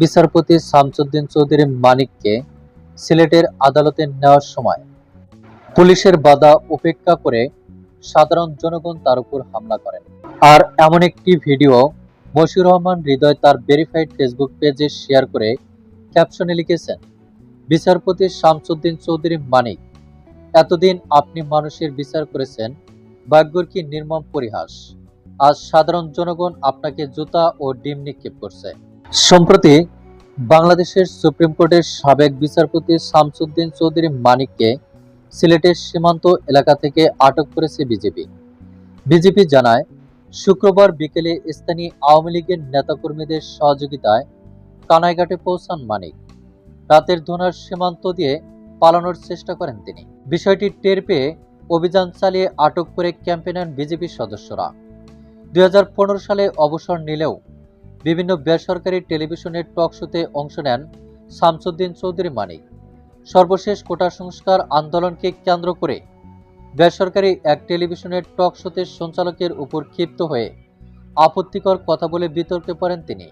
বিচারপতি শামসুদ্দিন চৌধুরী মানিককে সিলেটের আদালতে নেওয়ার সময় পুলিশের বাধা উপেক্ষা করে সাধারণ জনগণ তার উপর হামলা করেন। আর এমন একটি ভিডিও মশিউর রহমান হৃদয় তার ভেরিফাইড ফেসবুক পেজে শেয়ার করে ক্যাপশনে লিখেছেন, বিচারপতি শামসুদ্দিন চৌধুরী মানিক, এতদিন আপনি মানুষের বিচার করেছেন, ভাগ্যর কি নির্মম পরিহাস। আজ সাধারণ জনগণ আপনাকে জুতা ও ডিম নিক্ষেপ করছে। সম্প্রতি বাংলাদেশের সুপ্রিম কোর্টের সাবেক বিচারপতি শামসুদ্দিন চৌধুরী মানিককে সিলেটের সীমান্ত এলাকা থেকে আটক করেছে বিজেপি। বিজেপি জানায়, শুক্রবার বিকেলে স্থানীয় আওয়ামী লীগের নেতাকর্মীদের সহযোগিতায় কানাইঘাটে পৌঁছান মানিক। রাতের ধোনার সীমান্ত দিয়ে পালানোর চেষ্টা করেন তিনি। বিষয়টি টের পেয়ে অভিযান চালিয়ে আটক করে ক্যাম্পে নেন বিজেপির সদস্যরা। দুই হাজার পনেরো সালে অবসর নিলেও বিভিন্ন বেসরকারি টেলিভিশনের টক শোতে অংশ নেন শামসুদ্দিন চৌধুরী মানিক। সর্বশেষ কোটা সংস্কার আন্দোলনকে কেন্দ্র করে বেসরকারি এক টেলিভিশনের টক শোতে সঞ্চালকের উপর ক্ষিপ্ত হয়ে আপত্তিকর কথা বলে বিতর্কে পড়েন তিনি।